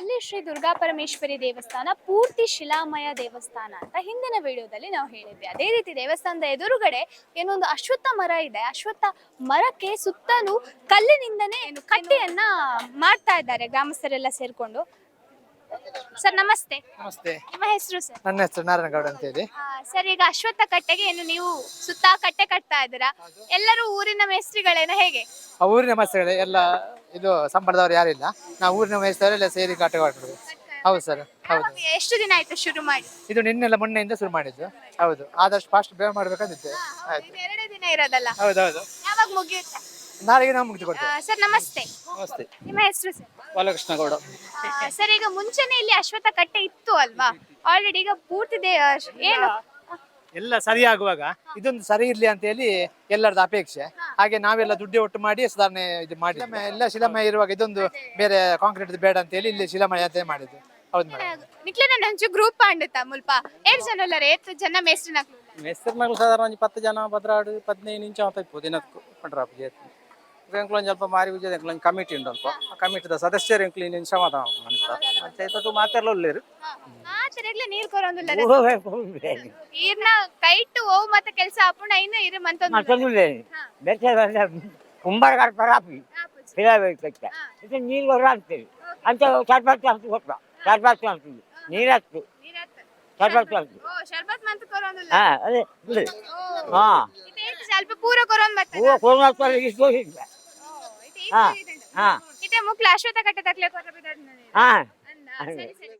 ಕೊಲ್ಲಿ ಶ್ರೀ ದುರ್ಗಾ ಪರಮೇಶ್ವರಿ ದೇವಸ್ಥಾನ ಪೂರ್ತಿ ಶಿಲಾಮಯ ದೇವಸ್ಥಾನ ಅಂತ ಹಿಂದಿನ ವಿಡಿಯೋದಲ್ಲಿ ನಾವು ಹೇಳಿದ್ವಿ. ಅದೇ ರೀತಿ ದೇವಸ್ಥಾನದ ಎದುರುಗಡೆ ಏನೊಂದು ಅಶ್ವತ್ಥ ಮರ ಇದೆ. ಅಶ್ವತ್ಥ ಮರಕ್ಕೆ ಸುತ್ತಲೂ ಕಲ್ಲಿನಿಂದನೇ ಏನು ಕಟ್ಟಿಯನ್ನ ಮಾಡ್ತಾ ಇದ್ದಾರೆ ಗ್ರಾಮಸ್ಥರೆಲ್ಲ ಸೇರ್ಕೊಂಡು. ಸರ್ ನಮಸ್ತೆ. ನಮಸ್ತೆ. ನಿಮ್ಮ ಹೆಸರು ಸರ್? ನನ್ನ ಹೆಸರು ನಾರಾಯಣಗೌಡ ಅಂತ ಹೇಳಿ. ಸರ್ ಈಗ ಅಶ್ವತ್ಥ ಕಟ್ಟೆಗೆ ಏನು ನೀವು ಸುತ್ತ ಕಟ್ಟೆ ಕಟ್ತಾ ಇದ್ದೀರಾ? ಎಲ್ಲರೂ ಊರಿನ ಮೇಸ್ತ್ರಿಗಳೇನ ಹೇಗೆ? ಆ ಊರಿನ ಮೇಸ್ತ್ರಿಗಳೇ ಎಲ್ಲ ಇದು ಸಂಬಳದವ್ರು ಯಾರಿಲ್ಲ ನಾವು ಊರಿನ ಮೇಯಿಸ್ತವರೆಲ್ಲ ಸೇರಿ ಕಾಟ ಮಾಡೋದು ಹೌದು ಸರ್ ಹೌದು. ಎಷ್ಟು ದಿನ ಆಯ್ತು ಶುರು ಮಾಡಿ? ಇದು ನಿನ್ನೆಲ್ಲ ಮೊನ್ನೆಯಿಂದ ಶುರು ಮಾಡಿದ್ದು. ಹೌದು ಆದಷ್ಟು ಫಾಸ್ಟ್ ಬೇಗ ಮಾಡ್ಬೇಕಂದಿದ್ದೆ ಆಯ್ತು. ಎರಡೇ ದಿನ ಇರೋದಲ್ಲ? ಹೌದೌದು ಯಾವಾಗ ಮುಗಿಯುತ್ತೆ? ನಾಳೆಗೆ ನಾವು ಮುಗಿದು ಕೊಡ್ತೇವೆ. ಸರ್ ನಮಸ್ತೆ. ನಮಸ್ತೆ. ನಿಮ್ಮ ಹೆಸರು ಸರ್? ಬಾಲಕೃಷ್ಣ ಗೌಡ. ಸರ್ ಈಗ ಮುಂಚೆನೆ ಇಲ್ಲಿ ಅಶ್ವತ್ಥ ಕಟ್ಟೆ ಇತ್ತು ಅಲ್ವಾ? ಆಲ್ರೆಡಿ ಈಗ ಪೂರ್ತಿ ದೇ ಏನು? ಎಲ್ಲ ಸರಿ ಆಗುವಾಗ ಇದೊಂದು ಸರಿ ಇರ್ಲಿ ಅಂತ ಹೇಳಿ ಎಲ್ಲರದ್ದು ಅಪೇಕ್ಷೆ. ಹಾಗೆ ನಾವೆಲ್ಲ ದುಡ್ಡು ಒಟ್ಟು ಮಾಡಿ ಸುಧಾರಣೆ ಇದು ಮಾಡಿ ಎಲ್ಲ ಶಿಲಾಮಯ ಇರುವಾಗ ಇದೊಂದು ಬೇರೆ ಕಾಂಕ್ರೀಟ್ ಬೇಡ ಅಂತ ಹೇಳಿ ಇಲ್ಲಿ ಶಿಲಾಮಯ ಅಂತ ಮಾಡಿದ್ದು. ಹೌದು ಮೇಡಮ್ ನಿಕ್ಲೆನ ಗ್ರೂಪ್ ಪಾಂಡುತ್ತ ಮುಲ್ಪ? ಏನ್ ಜನ ಅಲ್ಲರ ಏತ್ ಜನ ಮೇಸ್ಟ್ರಿ ನಕ್ಲು ನಗಲು ಸಾಧಾರಣ ಒಂಜಿ ಪತ್ತು ಜನ ಭದ್ರಾಡು ಪದಿನೈದು ನಿಮಿಷ ಅಂತ ಇಪ್ಪು ದಿನಕ್ಕೂ ಪಂಡ್ರ ಪೂಜೆ ಎಂಕ್ಲೊಂದು ಸ್ವಲ್ಪ ಮಾರಿ ಪೂಜೆ ಎಂಕ್ಲೊಂದು ಕಮಿಟಿ ಉಂಟು ಅಲ್ಪ. ಆ ಕಮಿಟಿದ ಸದಸ್ಯರು ಎಂಕ್ಲು ಇನ್ನೇನು ಸಮಾಧಾನ ಮನುಷ್ಯ ಪಂಚಾಯತ್ ಮಾತಾಡಲು ಒಳ್ಳೆರು ಆ ನೀರ್ ಕೊರೊಂದುಲ್ಲ ನೀರ್ನ ಕೈಟ್ ಓವ್ ಮತ್ತೆ ಕೆಲಸ ಅಪ್ಪುಣ ಇನ್ನು ಇರು ಮಂತೊಂದು ಮತ್ತೊಂದು ಕುಂಬಾರ ಕರಾಪಿ ಸಿಲಾಬೇಕು ಇದು ನೀರು ಹೊರ ಹಾಕ್ತೀವಿ ಅಂತ ಸರ್ಬತ್ತು ಅಂತ ಕೊಟ್ಟ ಸರ್ಬತ್ತು ಅಂತೀವಿ ನೀರು ಹಾಕ್ತೀವಿ ಸರ್ಬತ್ತು ಅಂತೀವಿ ಓ ಶರ್ಬತ್ ಮಂತ ಕೊರೊಂದುಲ್ಲ. ಹಾ ಅದೇ. ಬಿಡಿ ಓ ಹಾ ಇದು ಏತ್ ಸ್ವಲ್ಪ ಪೂರ ಕೊರೊಂದ್ ಮತ್ತೆ ಹೂವು ಇಷ್ಟು ಇಲ್ಲ ಹಾ. ಹಾ. ಇದೆ ಮುಕ್ಲ ಕಟ್ಟೆ ತಕ್ಲೆ ಕೊರ ಹಾ. ಸರಿ ಸರಿ.